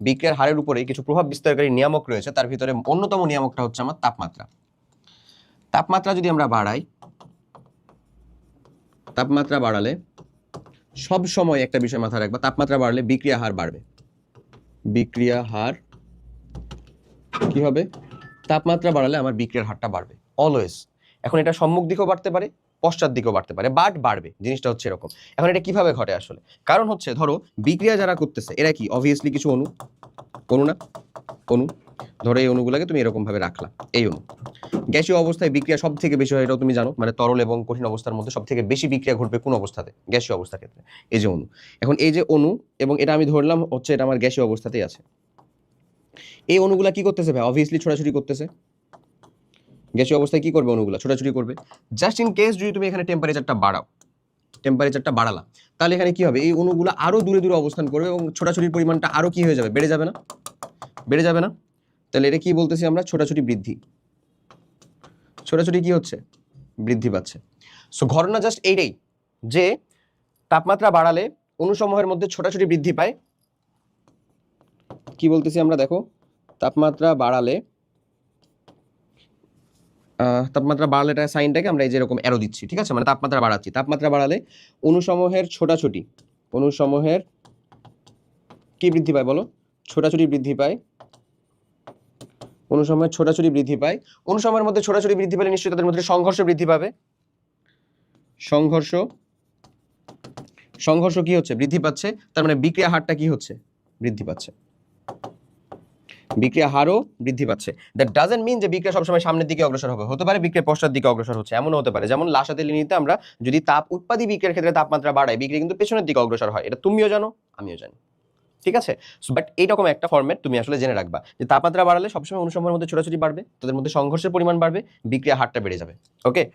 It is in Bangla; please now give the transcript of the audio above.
বিক্রিয়ার হারের উপরে কিছু প্রভাব বিস্তারকারী নিয়ামক রয়েছে, তার ভিতরে অন্যতম নিয়ামকটা হচ্ছে আমার তাপমাত্রা। তাপমাত্রা যদি আমরা বাড়াই, তাপমাত্রা বাড়ালে সব সময় একটা বিষয় মাথায় রাখবা, তাপমাত্রা বাড়লে বিক্রিয়া হার বাড়বে। বিক্রিয়া হার কি হবে? তাপমাত্রা বাড়ালে আমার বিক্রিয়ার হারটা বাড়বে অলওয়েজ এখন এটা সম্মুখ দিকেও বাড়তে পারে পশ্চাৎ দিকেও বাড়তে পারে বাট বাড়বে, জিনিসটা হচ্ছে এরকম। এখন এটা কীভাবে ঘটে আসলে? কারণ হচ্ছে, ধরো, বিক্রিয়া যারা করতেছে, এরা কি? অবভিয়াসলি কিছু অণু। অণু না? অণু। ধরো, এই অণুগুলোকে তুমি এরকম ভাবে রাখলা, এই অণু। গ্যাসীয় অবস্থায় বিক্রিয়া সব থেকে বেশি হয়, এটাও তুমি জানো মানে তরল এবং কঠিন অবস্থার মধ্যে সব থেকে বেশি বিক্রিয়া ঘটবে কোন অবস্থাতে? গ্যাসীয় অবস্থার ক্ষেত্রে। এই যে অণু। এখন এই যে অণু, এবং এটা আমি ধরলাম, হচ্ছে এটা আমার গ্যাসীয় অবস্থাতেই আছে। এই অণুগুলা কি করতেছে ভাই? অবভিয়াসলি ছোটাছুটি করতেছে। গ্যাসীয় অবস্থায় কি করবে অণুগুলা ছোটাছুটি করবে। জাস্ট ইন কেস যদি তুমি এখানে টেম্পারেচারটা বাড়াও টেম্পারেচারটা বাড়ালা, তাহলে এখানে কি হবে? এই অণুগুলো আরও দূরে দূরে অবস্থান করবে এবং ছোটাছুটির পরিমাণটা আরও কি হয়ে যাবে? বেড়ে যাবে না? বেড়ে যাবে না? তাহলে এটা কি বলতেছি আমরা? ছোটাছুটি বৃদ্ধি। ছোটাছুটি কি হচ্ছে? বৃদ্ধি পাচ্ছে। সো ঘটনা জাস্ট এইটাই যে তাপমাত্রা বাড়ালে অণুসমূহের মধ্যে ছোটাছুটি বৃদ্ধি পায়। কি বলতেছি আমরা? দেখো, তাপমাত্রা বাড়ালে তাপমাত্রা বাড়ালে এটা সাইনটাকে আমরা এই যে এরকম অ্যারো দিচ্ছি, ঠিক আছে? মানে তাপমাত্রা বাড়াচ্ছি। তাপমাত্রা বাড়ালে অনুসমূহের ছোটাছুটি, অনুসমূহের কি বৃদ্ধি পায় বলো? ছোটাছুটি বৃদ্ধি পায়। অনুসময়ের ছোটাছুটি বৃদ্ধি পায়। অনুসময়ের মধ্যে ছোটাছুটি বৃদ্ধি পেলে নিশ্চয়ই তাদের মধ্যে সংঘর্ষ বৃদ্ধি পাবে। সংঘর্ষ সংঘর্ষ কি হচ্ছে? বৃদ্ধি পাচ্ছে। তার মানে বিক্রিয়া হারটা কি হচ্ছে? বৃদ্ধি পাচ্ছে। বিক্রিয়া হারও বৃদ্ধি পাচ্ছে। দ্যাট ডাজেন্ট মিন যে বিক্রিয়া সবসময় সামনের দিকে অগ্রসর হবে। হতে পারে বিক্রিয়া পশ্চাৎ দিকে অগ্রসর হচ্ছে, এমনও হতে পারে। যেমন লাসাতেলিনিতে আমরা যদি তাপ, উৎপাদী বিক্রিয়ার ক্ষেত্রে তাপমাত্রা বাড়ায় বিক্রিয়া কিন্তু পেছনের দিকে অগ্রসর হয়। এটা তুমিও জানো, আমিও জানি। ঠিক আছে? বাট এইরকম একটা ফর্মেট তুমি আসলে জেনে রাখবা যে তাপমাত্রা বাড়ালে সবসময় অনুসময়ের মধ্যে ছোটাছুটি বাড়বে, তাদের মধ্যে সংঘর্ষের পরিমাণ বাড়বে, বিক্রিয়া হারটা বেড়ে যাবে। ওকে